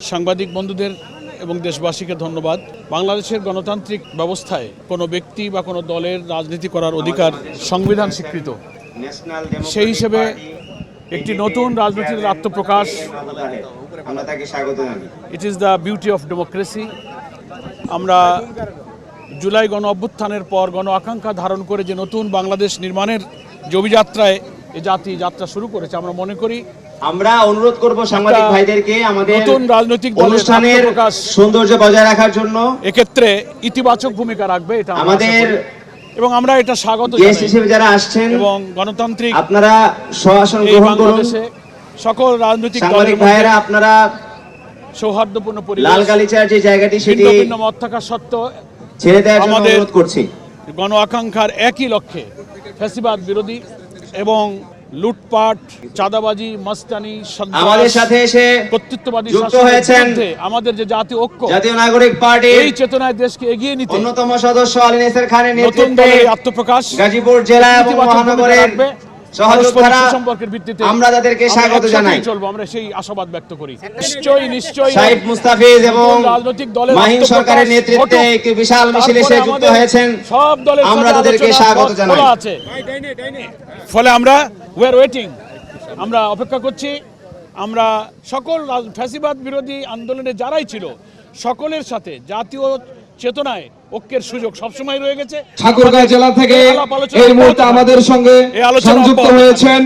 সাংবাদিক বন্ধুদের এবং দেশবাসীকে ধন্যবাদ। বাংলাদেশের গণতান্ত্রিক ব্যবস্থায় কোনো ব্যক্তি বা কোনো দলের রাজনীতি করার অধিকার সংবিধান স্বীকৃত। সেই হিসেবে একটি নতুন রাজনীতির আত্মপ্রকাশ। It is the beauty of democracy আমরা জুলাই গণ অভ্যুত্থানের পর গণ আকাঙ্ক্ষা ধারণ করে যে নতুন বাংলাদেশ নির্মাণের যে অভিযাত্রায় এ জাতি যাত্রা শুরু করেছে আমরা মনে করি আমরা অনুরোধ করব সাংবাদিক ভাইদেরকে আমাদের নতুন রাজনৈতিক অনুষ্ঠানের সৌন্দর্য বজায় রাখার জন্য। এক্ষেত্রে ইতিবাচক ভূমিকা রাখবে এটা আমাদের এবং আমরা এটা স্বাগত গেস্ট হিসেবে যারা আসছেন এবং গণতান্ত্রিক আপনারা সহাসন গ্রহণ করুন। সকল রাজনৈতিক দলের সাংবাদিক ভাইয়েরা আপনারা সৌহার্দ্যপূর্ণ লাল পরিবেশ গালিচার যে জায়গাটি সেটি ভিন্ন মত থাকা সত্ত্বেও ছেড়ে দেওয়ার জন্য অনুরোধ করছি। গণ আকাঙ্ক্ষার একই লক্ষ্যে ফ্যাসিবাদ বিরোধী এবং লুটপাট চাঁদাবাজি মস্তানি আমাদের সাথে এসে কর্তৃত্ববাদী যুক্ত হয়েছেন আমাদের যে জাতীয় ঐক্য জাতীয় নাগরিক পার্টি এই চেতনায় দেশকে এগিয়ে নিতে অন্যতম সদস্য আলী নেসার খানের নতুন নেতৃত্বে আত্মপ্রকাশ গাজীপুর জেলা এবং মহানগরের রাখবে। সহযোদ্ধারা পারস্পরিক সুসম্পর্কের ভিত্তিতে আমরা তাদেরকে স্বাগত জানাই। চলবো আমরা সেই আশাবাদ ব্যক্ত করি। নিশ্চয়ই নিশ্চয়ই। সাইদ মুস্তাফিজ এবং রাজনৈতিক দলের মাহিন সরকারের নেতৃত্বে একটি বিশাল মিছিলে এসে যুক্ত হয়েছেন। সব দলের আমরা তাদেরকে স্বাগত জানাই। ফলে আমরা আর ওয়েটিং আমরা অপেক্ষা করছি আমরা সকল ফ্যাসিবাদ বিরোধী আন্দোলনে যারাই ছিল সকলের সাথে জাতীয় চেতনায় ঐক্যের সুযোগ সবসময় রয়ে গেছে। ঠাকুরগাঁও জেলা থেকে এই মুহূর্তে আমাদের সঙ্গে সংযুক্ত হয়েছেন